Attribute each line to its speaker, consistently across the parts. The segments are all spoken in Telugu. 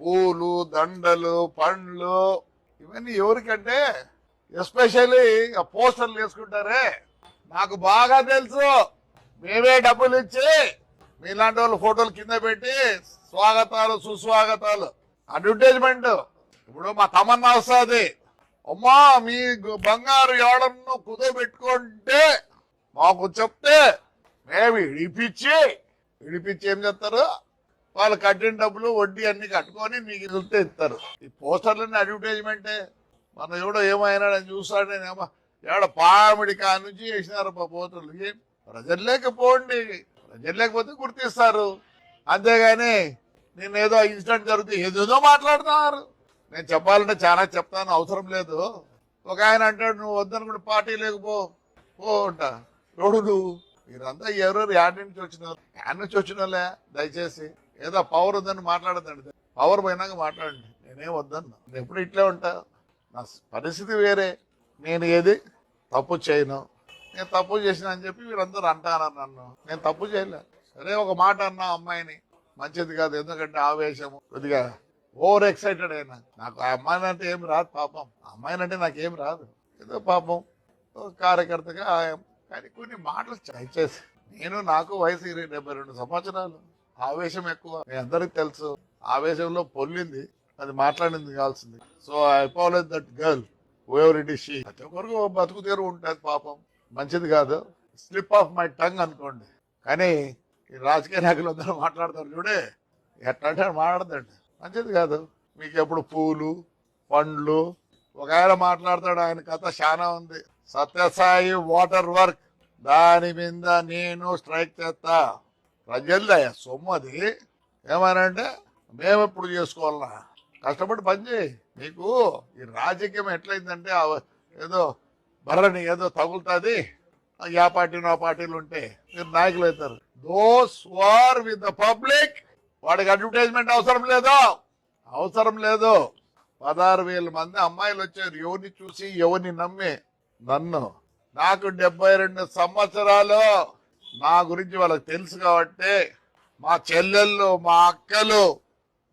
Speaker 1: పూలు దండలు పండ్లు ఇవన్నీ ఎవరికంటే? ఎస్పెషల్లీ పోస్టర్లు వేసుకుంటారే. నాకు బాగా తెలుసు. మేమే డబ్బులు ఇచ్చి మీలాంటి వాళ్ళు ఫోటోలు కింద పెట్టి స్వాగతాలు సుస్వాగతాలు. అడ్వర్టైజ్మెంట్. ఇప్పుడు మా తమన్నా వస్తుంది. అమ్మా మీ బంగారు ఎవడನ್ನು కుదోబెట్టుకుంటే మాకు చెప్తే మేము ఇడిపించి ఇడిపించి ఏం చేస్తారు? వాళ్ళు కట్టిన డబ్బులు వడ్డీ అన్ని కట్టుకొని మీకు ఇదితే ఇస్తారు. ఈ పోస్టర్లన్నీ అడ్వర్టైజ్మెంటే. మన ఎవడో ఏమైనాడని చూస్తాడు నేనేమో ఏడ పామిడి కా నుంచి వేసినారు మా పోస్టర్లు. ప్రజలు లేకపోండి. ప్రజలు లేకపోతే గుర్తిస్తారు. అంతేగాని నేను ఏదో ఇన్సిడెంట్ జరిగితే ఏదేదో మాట్లాడుతున్నారు. నేను చెప్పాలంటే చాలా చెప్తాను అవసరం లేదు. ఒక ఆయన అంటాడు నువ్వు వద్దనుకుంటే పార్టీ లేకపో పో అంట. రోడ్డు నువ్వు? మీరంతా ఎవరెవరు యాడ్ నుంచి వచ్చినారు యాడ్ నుంచి వచ్చిన దయచేసి. ఏదో పవర్ ఉందని మాట్లాడదండి పవర్ పోయినాక మాట్లాడండి. నేనేం వద్దన్నా. నేను ఎప్పుడు ఇట్లే ఉంటా. నా పరిస్థితి వేరే. నేను ఏది? తప్పు చేయను. నేను తప్పు చేసిన అని చెప్పి వీరందరూ అంటారు నన్ను. నేను తప్పు చేయలే. సరే ఒక మాట అన్నా అమ్మాయిని. మంచిది కాదు. ఎందుకంటే ఆవేశము. కొద్దిగా ఓవర్ ఎక్సైటెడ్ అయినా. నాకు ఆ అమ్మాయిని అంటే ఏం రాదు పాపం. ఆ అమ్మాయిని అంటే నాకేం రాదు. ఏదో పాపం. కార్యకర్తగా కానీ కొన్ని మాటలు దయచేసి. నేను నాకు వయసు ఇరవై డెబ్బై రెండు సంవత్సరాలు. ఆవేశం ఎక్కువ. మీ అందరికి తెలుసు ఆవేశంలో పొల్లింది అది మాట్లాడింది కావాల్సింది. So I apologise that girl ever it is she ప్రతి ఒక్కరికి బతుకు తీరు ఉంటుంది పాపం. మంచిది కాదు. స్లిప్ ఆఫ్ మై టంగ్ అనుకోండి. కానీ ఈ రాజకీయ నాయకులు అందరూ మాట్లాడతారు చూడే. ఎట్లా అంటే మాట్లాడదండి మంచిది కాదు. మీకు ఎప్పుడు పూలు పండ్లు ఒక ఆయన మాట్లాడతాడు ఆయన కథ చాలా ఉంది. Satyasai water work. దాని మీద నేను స్ట్రైక్ చేస్తా. ప్రజలదయ్యా సొమ్ము అది. ఏమనంటే మేము ఎప్పుడు చేసుకోవాలన్నా. కష్టపడి పనిచేయి నీకు ఈ రాజకీయం ఎట్లయిందంటే ఏదో బర్రని ఏదో తగులుతుంది. ఆ పార్టీ నా పార్టీలు ఉంటే మీరు నాయకులు అవుతారు. Those who're with the public వాడికి అడ్వర్టైజ్మెంట్ అవసరం లేదు? అవసరం లేదు. పదహారు వేల మంది అమ్మాయిలు వచ్చారు. ఎవరిని చూసి ఎవరిని నమ్మి? నన్ను. నాకు డెబ్బై రెండు సంవత్సరాలు. నా గురించి వాళ్ళకి తెలుసు కాబట్టి మా చెల్లెళ్ళు మా అక్కలు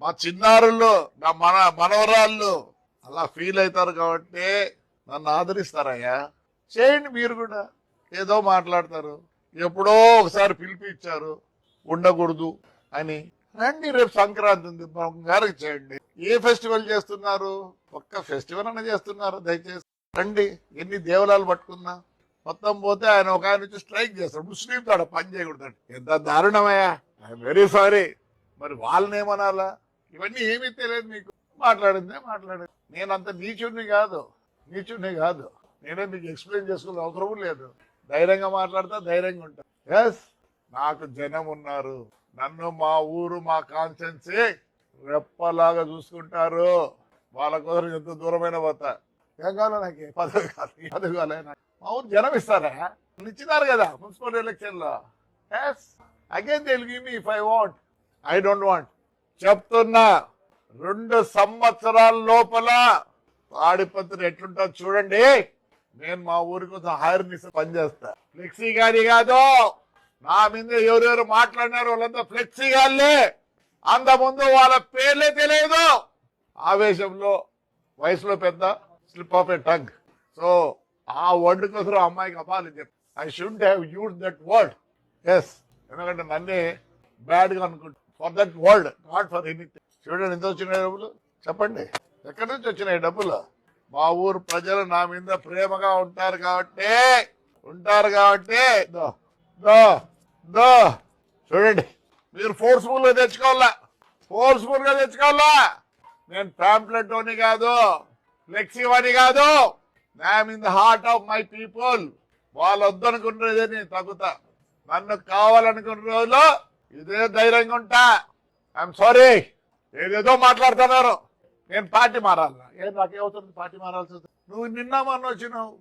Speaker 1: మా చిన్నారులు నా మన మనవరాళ్ళు అలా ఫీల్ అవుతారు కాబట్టి నన్ను ఆదరిస్తారయ్యా. చేయండి మీరు కూడా. ఏదో మాట్లాడతారు. ఎప్పుడో ఒకసారి పిలిపించారు ఉండకూడదు అని. రండి రేపు సంక్రాంతి ఉంది. బంగారు చేయండి. ఏ ఫెస్టివల్ చేస్తున్నారు? ఒక్క ఫెస్టివల్ అన్న చేస్తున్నారు? దయచేసి. రండి ఎన్ని దేవలాలు పట్టుకున్నా. మొత్తం పోతే ఆయన ఒక ఆయన వచ్చి స్ట్రైక్ చేస్తాడు. ముస్లిం తాడు పని చేయకూడదు ఎంత దారుణమయ్యా. ఐఎమ్ వెరీ సారీ మరి వాళ్ళని ఏమనాలా? ఇవన్నీ ఏమీ తెలియదు మీకు. మాట్లాడిందే మాట్లాడింది. నేను అంత నీచుడిని కాదు. నీచుడిని కాదు. నేనే మీకు ఎక్స్ప్లెయిన్ చేసుకునే అవసరం లేదు. ధైర్యంగా మాట్లాడతా ధైర్యంగా ఉంటా. ఎస్ నాకు జనం ఉన్నారు. నన్ను మా ఊరు మా కాన్స్టెన్సీ రెప్పలాగా చూసుకుంటారు. వాళ్ళ కోసం ఎంత దూరమైన పోతా ఏం కావాలో నాకు పదవి కాదు పదవి కావాలి మా ఊరు జనం ఇస్తారా? ఇచ్చినారు కదా మున్సిపల్ ఎలక్షన్లో yes again Telugu me if I want I don't want చెప్తున్నా రెండు సంవత్సరాల లోపల తాడిపత్రి ఎట్లుంటుందో చూడండి. నేను మా ఊరి కోసం హైర్నిస్ పనిచేస్తా. ఫ్లెక్సీ గారి కాదు. నా మీద ఎవరెవరు మాట్లాడినారు వాళ్ళంతా ఫ్లెక్సీ గాళ్ళే. అంత ముందు వాళ్ళ పేర్లే తెలియదు. ఆవేశంలో వయసులో పెద్ద slip of a tongue so ఆ వర్డ్ కోసం అమ్మాయికి అపాలి చెప్పి. I should have use that word yes ఎందుకంటే నన్నే బ్యాడ్గా అనుకుంటా for that word not for anything చూడండి ఎంత వచ్చినాయి డబ్బులు? చెప్పండి. ఎక్కడి నుంచి వచ్చినాయి డబ్బులు? మా ఊరు ప్రజలు నా మీద ప్రేమగా ఉంటారు కాబట్టి ఉంటారు కాబట్టి. దో దో దో. చూడండి. మీరు ఫోర్స్ఫుల్గా తెచ్చుకోవాలా? ఫోర్స్ఫుల్గా తెచ్చుకోవాలా? నేను పాంప్లెట్ కాదు. ఫ్లెక్సీవని కాదు. I'm in the heart of my people వాళ్ళు వద్దనుకున్నదే నేను తగ్గుతా. నన్ను కావాలనుకున్న రోజులు ఇదే ధైర్యంగా ఉంటా. ఐఎమ్ సారీ ఏదేదో మాట్లాడుతున్నారు. నేను పార్టీ మారాలనా? ఏం నాకేమవుతుంది? పార్టీ మారాల్సి వస్తుంది. నువ్వు నిన్న మొన్న వచ్చినావు.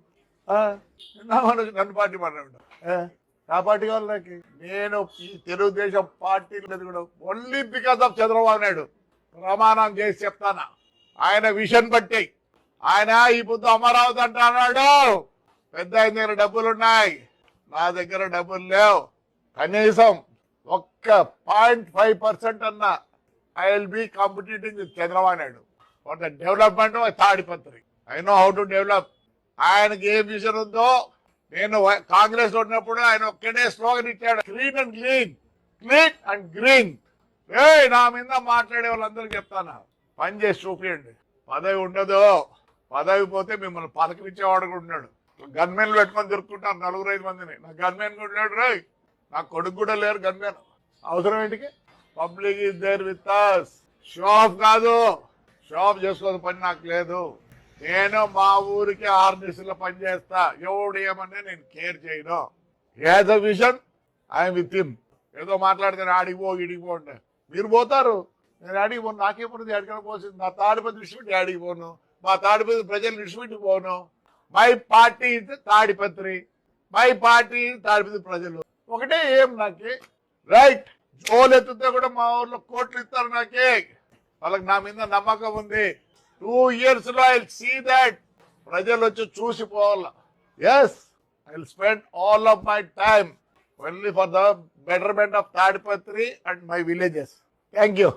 Speaker 1: నిన్న మొన్న వచ్చి నన్ను పార్టీ మాట్లాడు నా పార్టీ కావాలి నాకు. నేను ఈ తెలుగుదేశం పార్టీ కూడా. Only because of Chandrababu Naidu. ప్రమాణం చేసి చెప్తానా. ఆయన విషన్ బట్టి. ఆయన ఈ పొద్దు అమరావతి అంటున్నాడు పెద్ద ఆయన దగ్గర డబ్బులు ఉన్నాయి నా దగ్గర డబ్బులు లేవు. కనీసం ఒక్క పాయింట్ ఫైవ్ పర్సెంట్ అన్న I will be competing with Chandrababu Naidu. For the development Tadipatri I know how to develop. ఆయనకి ఏ విజన్ ఉందో నేను కాంగ్రెస్లో ఉన్నప్పుడు ఆయన ఒక్కడే స్లోగన్ ఇచ్చాడు. Clean and clean clean and green ఏ నా మీద మాట్లాడే వాళ్ళందరికీ చెప్తాను? పని చేసి చూపియండి. పదవి ఉండదు. పదవి పోతే మిమ్మల్ని పలకరించేవాడు కూడా ఉన్నాడు. గన్మెన్ పెట్టుకొని దొరుకుతుంటారు నలుగురు ఐదు మందిని. నా గన్మెన్ కూడా ఉన్నాడు రాయ్. నా కొడుకు కూడా లేరు గన్మెన్ అవసరం ఏంటికి? Public is there with us show off కాదు. షో ఆఫ్ చేసుకోదు పని నాకు లేదు. నేను మా ఊరికి ఆరు దిశలో పని చేస్తా. ఎవడు ఏమన్నా నేను కేర్ చేయను. As a vision I'm with him ఏదో మాట్లాడితే ఆడికి పో అంటే. మీరు పోతారు. నేను ఆడికి పోను. నాకేమున్నది ఎక్కడికి పోసింది నా తాడిపతి విడిచిపెట్టి ఆడికి పోను. మా తాడిపతి ప్రజలు విడిచిపెట్టి పోను my party Tadipatri my party Tadipatri ప్రజలు. ఒకటే ఏం నాకే? రైట్. జోలు ఎత్తితే కూడా మా ఊర్లో కోట్లు ఇస్తారు నాకే. వాళ్ళకి నా మీద నమ్మకం ఉంది. టూ ఇయర్స్లో ఐ సీ దాట్ ప్రజలు వచ్చి చూసిపోవాల yes I spend all of my time only for the betterment of Tadipatri and my villages thank you